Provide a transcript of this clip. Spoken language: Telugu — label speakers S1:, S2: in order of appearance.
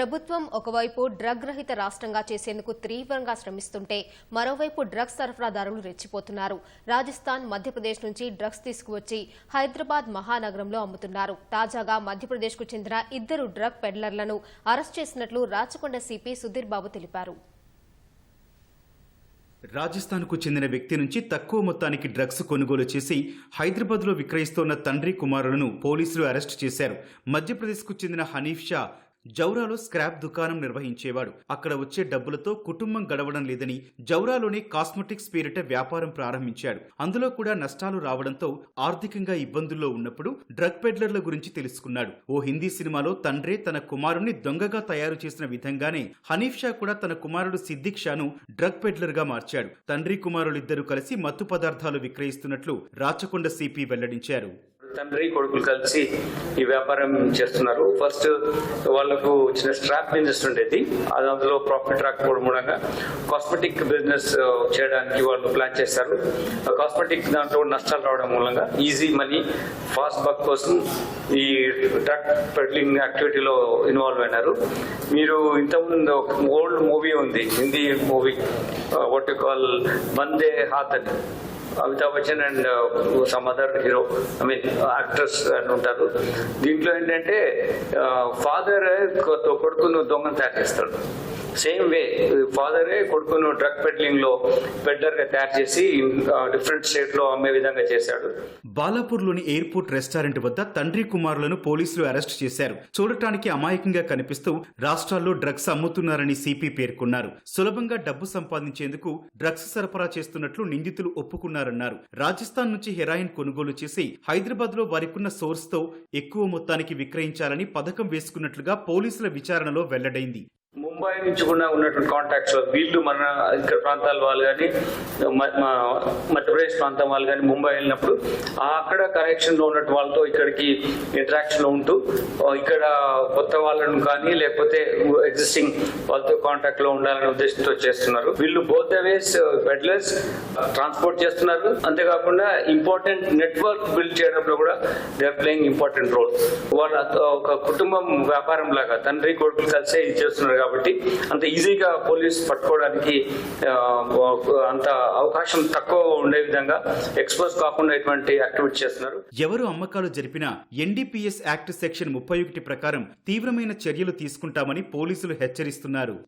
S1: ప్రభుత్వం ఒకవైపు డ్రగ్ రహిత రాష్ట్రంగా చేసేందుకు తీవ్రంగా శ్రమిస్తుంటే మరోవైపు డ్రగ్స్ సరఫరాదారులు రెచ్చిపోతున్నారు. రాజస్థాన్ మధ్యప్రదేశ్ నుంచి డ్రగ్స్ తీసుకువచ్చి హైదరాబాద్ మహానగరంలో అమ్ముతున్నారు. తాజాగా మధ్యప్రదేశ్కు చెందిన ఇద్దరు డ్రగ్ పెడ్లర్లను అరెస్ట్ చేసినట్లు రాచకొండ సిపి సుధీర్ బాబు తెలిపారు.
S2: రాజస్థాన్కు చెందిన వ్యక్తి నుంచి తక్కువ మొత్తానికి డ్రగ్స్ కొనుగోలు చేసి హైదరాబాద్లో విక్రయిస్తోన్న తండ్రి కుమారులను పోలీసులు అరెస్టు చేశారు. మధ్యప్రదేశ్కు చెందిన హనీఫ్ షా జౌరాలో స్క్రాప్ దుకాణం నిర్వహించేవాడు. అక్కడ వచ్చే డబ్బులతో కుటుంబం గడవడం లేదని జౌరాలోనే కాస్మెటిక్స్ పేరిట వ్యాపారం ప్రారంభించాడు. అందులో కూడా నష్టాలు రావడంతో ఆర్థికంగా ఇబ్బందుల్లో ఉన్నప్పుడు డ్రగ్ పెడ్లర్ల గురించి తెలుసుకున్నాడు. ఓ హిందీ సినిమాలో తండ్రే తన కుమారుణ్ణి దొంగగా తయారు చేసిన విధంగానే హనీఫ్ షా కూడా తన కుమారుడు సిద్దిక్ షాను డ్రగ్ పెడ్లర్గా మార్చాడు. తండ్రి కుమారులిద్దరూ కలిసి మత్తు పదార్థాలు విక్రయిస్తున్నట్లు రాచకొండ సిపి వెల్లడించారు.
S3: తండ్రి కొడుకులు కలిసి ఈ వ్యాపారం చేస్తున్నారు. ఫస్ట్ వాళ్ళకు చిన్న స్ట్రాప్ బిజినెస్ ఉండేది. అది అందులో ప్రాఫిట్ రాకపోవడం మూలంగా కాస్మెటిక్ బిజినెస్ uh, చేయడానికి వాళ్ళు ప్లాన్ చేశారు. Uh, కాస్మెటిక్ దాంట్లో నష్టాలు రావడం మూలంగా ఈజీ మనీ ఫాస్ట్ బక్ కోసం ఈ డ్రగ్ పెడ్లింగ్ యాక్టివిటీలో ఇన్వాల్వ్ అయినారు. మీరు ఇంతకుముందు ఒక ఓల్డ్ మూవీ ఉంది హిందీ మూవీ వాట్ కాల్ వందే హాత్ అని Amitabh Bachchan and some other hero I mean actors అని ఉంటారు. దీంట్లో ఏంటంటే ఫాదర్ కొడుకును దొంగను తయారు చేస్తాడు. సేమ్ వే ఫాదరే కొడుకును డ్రగ్ పెడ్లింగ్లో పెడ్లర్గా తయారు చేసి డిఫరెంట్ స్టేట్లో అమ్మే విధంగా చేశాడు.
S2: బాలాపూర్లోని ఎయిర్పోర్ట్ రెస్టారెంట్ వద్ద తండ్రి కుమారులను పోలీసులు అరెస్ట్ చేశారు. చూడటానికి అమాయకంగా కనిపిస్తూ రాష్ట్రాల్లో డ్రగ్స్ అమ్ముతున్నారని సిపి పేర్కొన్నారు. సులభంగా డబ్బు సంపాదించేందుకు డ్రగ్స్ సరఫరా చేస్తున్నట్లు నిందితులు ఒప్పుకున్నారన్నారు. రాజస్థాన్ నుంచి హెరాయిన్ కొనుగోలు చేసి హైదరాబాద్లో వారికున్న సోర్స్తో ఎక్కువ మొత్తానికి విక్రయించాలని పథకం వేసుకున్నట్లుగా పోలీసుల విచారణలో వెల్లడైంది.
S3: ముంబై నుంచి కూడా ఉన్నటువంటి కాంటాక్ట్స్ వీళ్ళు మన ఇక్కడ ప్రాంతాల వాళ్ళు కానీ మధ్యప్రదేశ్ ప్రాంతం వాళ్ళు కానీ ముంబై వెళ్ళినప్పుడు అక్కడ కనెక్షన్లో ఉన్నట్టు వాళ్ళతో ఇక్కడికి ఇంటరాక్షన్లో ఉంటూ ఇక్కడ కొత్త వాళ్ళను కానీ లేకపోతే ఎగ్జిస్టింగ్ వాళ్ళతో కాంటాక్ట్లో ఉండాలనే ఉద్దేశంతో చేస్తున్నారు. వీళ్ళు బోత్ వేస్ బెడ్లెస్ ట్రాన్స్పోర్ట్ చేస్తున్నారు. అంతేకాకుండా ఇంపార్టెంట్ నెట్వర్క్ బిల్డ్ చేయడంలో కూడా they are playing important role వాళ్ళ ఒక కుటుంబం వ్యాపారం లాగా తండ్రి కొడుకులు కలిసే ఇది చేస్తున్నారు కాబట్టి అంత ఈజీగా పోలీస్ పట్టుకోవడానికి అంత అవకాశం తక్కువ ఉండే విధంగా ఎక్స్పోజ్ కాకుండా ఇటువంటి యాక్టివిటీ చేస్తున్నారు.
S2: ఎవరు అమ్మకాలు జరిపినా ఎన్డీపీఎస్ యాక్ట్ సెక్షన్ ముప్పై ఒకటి ప్రకారం తీవ్రమైన చర్యలు తీసుకుంటామని పోలీసులు హెచ్చరిస్తున్నారు.